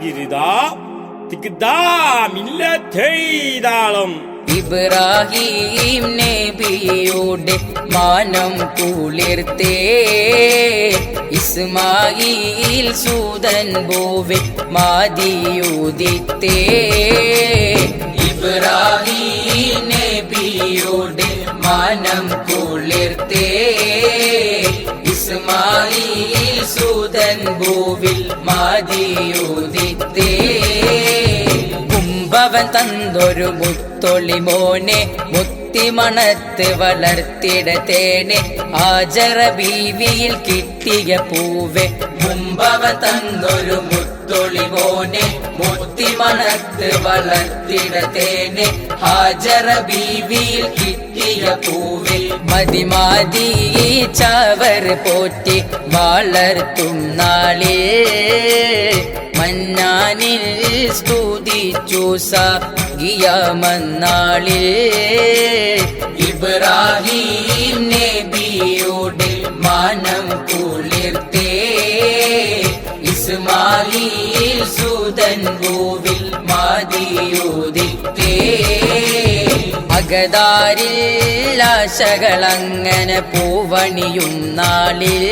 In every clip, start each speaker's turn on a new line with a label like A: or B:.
A: गिरिदा തിക്ദാ മില്ലത്തൈതാളം
B: ഇബ്രാഹിം മാനം കുളിർത്തേ. ഇസ്മായിൽ സൂതൻ ബോവെ മാതിയുദിത്തേ. ഇബ്രാഹിം നബിയുടെ മാനം കുളിർത്തേ. ഇസ്മായിൽ സൂതൻ ബോവിൽ മാതിയുദിത്തേ. തന്നൊരു മുത്തൊളി മോനെ മുത്തിമണത്ത് വളർത്തിടത്തേനെ ആചര ബീവിയിൽ കിട്ടിയ പൂവെ മുമ്പവ തന്നൊരു മുത്തൊളി മോനെ മുത്തിമണത്ത് വളർത്തിടത്തേനെ ആചര ബീവിയിൽ കിട്ടിയ പൂവിൽ മതിമാതി ചവർ പോറ്റി വളർത്തും നാളിൽ. മന്നാനിൽ ഗിയ സഗിയമന്നാളിൽ ഇബ്രാഹിം നബിയുടെ മാനം കുളിർത്തേ. ഇസ്മായിൽ സുതൻ ഗോവിൽ മാതിയോദിത്തേ. അകതാരിൽ ആശകളങ്ങനെ പൂവണിയും നാളിൽ.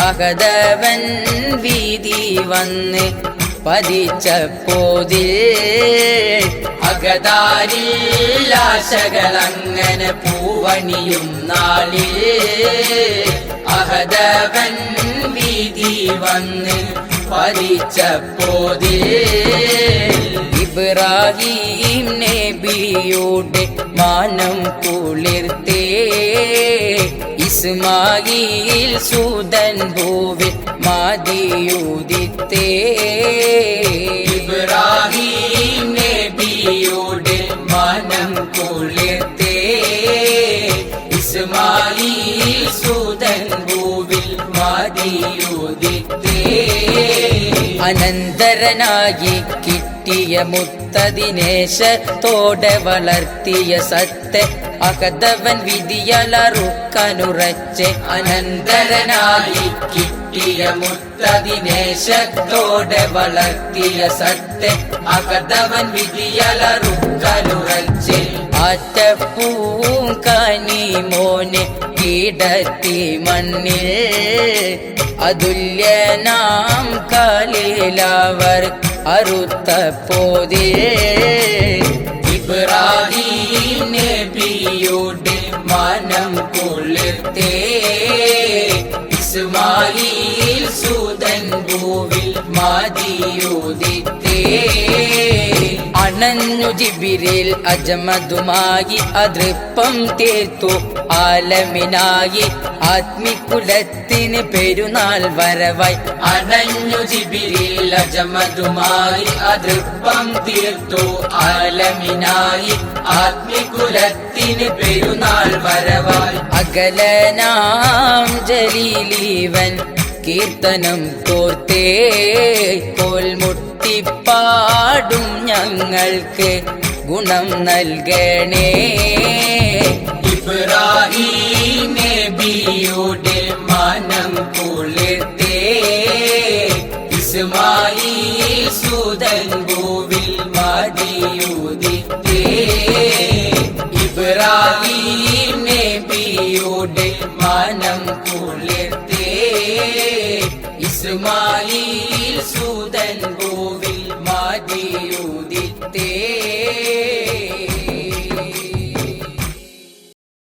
B: അകതവൻ വീതി വന്ന് പതിച്ചപ്പോതിൽ അകതാരിൽ ആശകളങ്ങനെ പൂവണിയും നാളിൽ അഹദവൻ വീതി വന്ന് പതിച്ചപ്പോതിൽ ഇബ്രാഹിം നബിയുടെ മാനം കുളിർത്തേ ഇസ്മായിൽ സൂതൻ ഭൂവിൽ മാതിയുദിത്തേ. ഇബ്രാഹിം മാനം കുളിർത്തേ ഇസ്മായിൽ സൂതൻ ഭൂവിൽ മാതിയുദിത്തേ. അനന്തരനായി കിട്ടിയ മുത്തതിനേശത്തോടെ വളർത്തിയ സത്ത് അകതവൻ വിധിയലറുക്കനുറച്ച് അനന്തരനായി കിട്ടിയ മുത്തതിനേശത്തോടെ വളർത്തിയ സട്ട് അകതവൻ വിധിയലറുക്കനുറച്ച്. ആറ്റപ്പൂവും കനി മോനെ കീടത്തി മണ്ണിൽ അതുല്യ നാം കാലിലവർ അറുത്ത പോതിൽ. ഇബ്രാഹിം മനം കൊള്ളുത്തേ ഇസ്മായിൽ സൂതൻ ഭൂവിൽ മാതിയുദിത്തേ അണഞ്ഞു ജിബിരിൽ അജമതുമായി അതൃപ്പം തീർത്തു ആലമിനായി ആത്മികുലത്തിന് പെരുന്നാൾ വരവായി അണഞ്ഞു ജിബിരിൽ അജമതുമായി അതൃപ്പം തീർത്തു ആലമിനായി ആത്മികുലത്തിന് പെരുന്നാൾ വരവായി അകലനാം ജലീലീവൻ കീർത്തനം കോർത്തേ കോൽ പാടും ഞങ്ങൾക്ക് ഗുണം നൽകണേ. ഇബ്രാഹിം നബിയുടെ മനം കുളിർത്തേ ഇസ്മായിൽ സുതൻ ഭൂവിൽ മടിയുദിത്തേ ഇബ്രാഹിം നബിയുടെ മനം जीदिते